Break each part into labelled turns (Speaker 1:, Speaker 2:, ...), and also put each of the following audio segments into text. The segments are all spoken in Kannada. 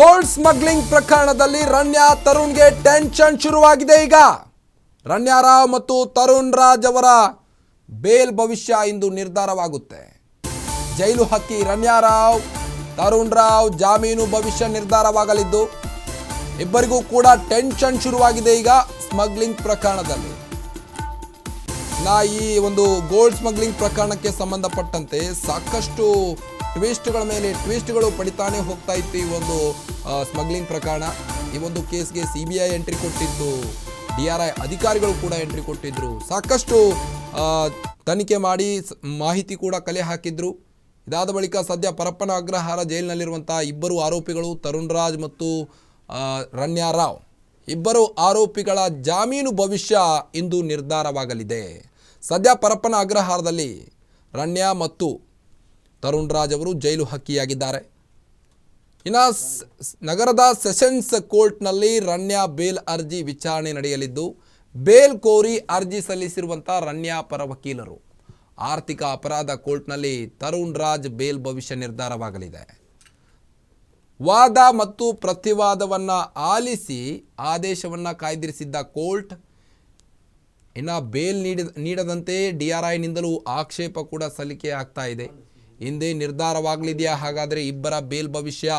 Speaker 1: ಗೋಲ್ಡ್ ಸ್ಮಗ್ಲಿಂಗ್ ಪ್ರಕರಣದಲ್ಲಿ ರಣ್ಯಾ ತರುಣ್ಗೆ ಟೆನ್ಷನ್ ಶುರುವಾಗಿದೆ ಈಗ. ರಣ್ಯ ರಾವ್ ಮತ್ತು ತರುಣ್ ರಾಜ್ ಅವರ ಬೇಲ್ ಭವಿಷ್ಯ ಇಂದು ನಿರ್ಧಾರವಾಗುತ್ತೆ. ಜೈಲು ಹಕ್ಕಿ ರಣ್ಯ ರಾವ್, ತರುಣ್ ರಾವ್ ಜಾಮೀನು ಭವಿಷ್ಯ ನಿರ್ಧಾರವಾಗಲಿದ್ದು, ಇಬ್ಬರಿಗೂ ಕೂಡ ಟೆನ್ಷನ್ ಶುರುವಾಗಿದೆ ಈಗ ಸ್ಮಗ್ಲಿಂಗ್ ಪ್ರಕರಣದಲ್ಲಿ. ನಾ ಈ ಒಂದು ಗೋಲ್ಡ್ ಸ್ಮಗ್ಲಿಂಗ್ ಪ್ರಕರಣಕ್ಕೆ ಸಂಬಂಧಪಟ್ಟಂತೆ ಸಾಕಷ್ಟು ಟ್ವಿಸ್ಟ್ಗಳ ಮೇಲೆ ಟ್ವಿಸ್ಟ್ಗಳು ಪಡಿತಾನೆ ಹೋಗ್ತಾ ಇತ್ತು ಈ ಒಂದು ಸ್ಮಗ್ಲಿಂಗ್ ಪ್ರಕರಣ. ಈ ಒಂದು ಕೇಸ್ಗೆ ಸಿ ಬಿ ಐ ಎಂಟ್ರಿ ಕೊಟ್ಟಿದ್ದು ಡಿ ಆರ್ ಐ ಅಧಿಕಾರಿಗಳು ಕೂಡ ಎಂಟ್ರಿ ಕೊಟ್ಟಿದ್ರು. ಸಾಕಷ್ಟು ತನಿಖೆ ಮಾಡಿ ಮಾಹಿತಿ ಕೂಡ ಕಲೆ ಹಾಕಿದ್ರು. ಇದಾದ ಬಳಿಕ ಸದ್ಯ ಪರಪ್ಪನ ಅಗ್ರಹಾರ ಜೈಲಿನಲ್ಲಿರುವಂಥ ಇಬ್ಬರು ಆರೋಪಿಗಳು ತರುಣ್ ರಾಜ್ ಮತ್ತು ರಣ್ಯಾ ರಾವ್. ಇಬ್ಬರು ಆರೋಪಿಗಳ ಜಾಮೀನು ಭವಿಷ್ಯ ಇಂದು ನಿರ್ಧಾರವಾಗಲಿದೆ. ಸದ್ಯ ಪರಪ್ಪನ ಅಗ್ರಹಾರದಲ್ಲಿ ರಣ್ಯಾ ಮತ್ತು ತರುಣ್ ರಾಜ್ ಅವರು ಜೈಲು ಹಕ್ಕಿಯಾಗಿದ್ದಾರೆ. ಇನ್ನು ನಗರದ ಸೆಷನ್ಸ್ ಕೋರ್ಟ್ನಲ್ಲಿ ರಣ್ಯಾ ಬೇಲ್ ಅರ್ಜಿ ವಿಚಾರಣೆ ನಡೆಯಲಿದ್ದು, ಬೇಲ್ ಕೋರಿ ಅರ್ಜಿ ಸಲ್ಲಿಸಿರುವಂಥ ರಣ್ಯಾ ಪರ ವಕೀಲರು. ಆರ್ಥಿಕ ಅಪರಾಧ ಕೋರ್ಟ್ನಲ್ಲಿ ತರುಣ್ ರಾಜ್ ಬೇಲ್ ಭವಿಷ್ಯ ನಿರ್ಧಾರವಾಗಲಿದೆ. ವಾದ ಮತ್ತು ಪ್ರತಿವಾದವನ್ನು ಆಲಿಸಿ ಆದೇಶವನ್ನು ಕಾಯ್ದಿರಿಸಿದ್ದ ಕೋರ್ಟ್, ಇನ್ನು ಬೇಲ್ ನೀಡಿದ, ನೀಡದಂತೆ ಡಿ ಆರ್ ಐನಿಂದಲೂ ಆಕ್ಷೇಪ ಕೂಡ ಸಲ್ಲಿಕೆ ಆಗ್ತಾ ಇದೆ. ಹಿಂದೆ ನಿರ್ಧಾರವಾಗಲಿದೆಯಾ? ಹಾಗಾದರೆ ಇಬ್ಬರ ಬೇಲ್ ಭವಿಷ್ಯ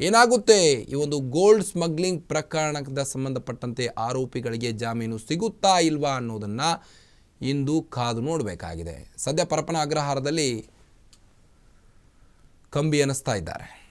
Speaker 1: ಏನಾಗುತ್ತೆ? ಈ ಒಂದು ಗೋಲ್ಡ್ ಸ್ಮಗ್ಲಿಂಗ್ ಪ್ರಕರಣದ ಸಂಬಂಧಪಟ್ಟಂತೆ ಆರೋಪಿಗಳಿಗೆ ಜಾಮೀನು ಸಿಗುತ್ತಾ ಇಲ್ವಾ ಅನ್ನೋದನ್ನು ಇಂದು ಕಾದು ನೋಡಬೇಕಾಗಿದೆ. ಸದ್ಯ ಪರಪನ ಅಗ್ರಹಾರದಲ್ಲಿ ಕಂಬಿ ಅನ್ನಿಸ್ತಾ ಇದ್ದಾರೆ.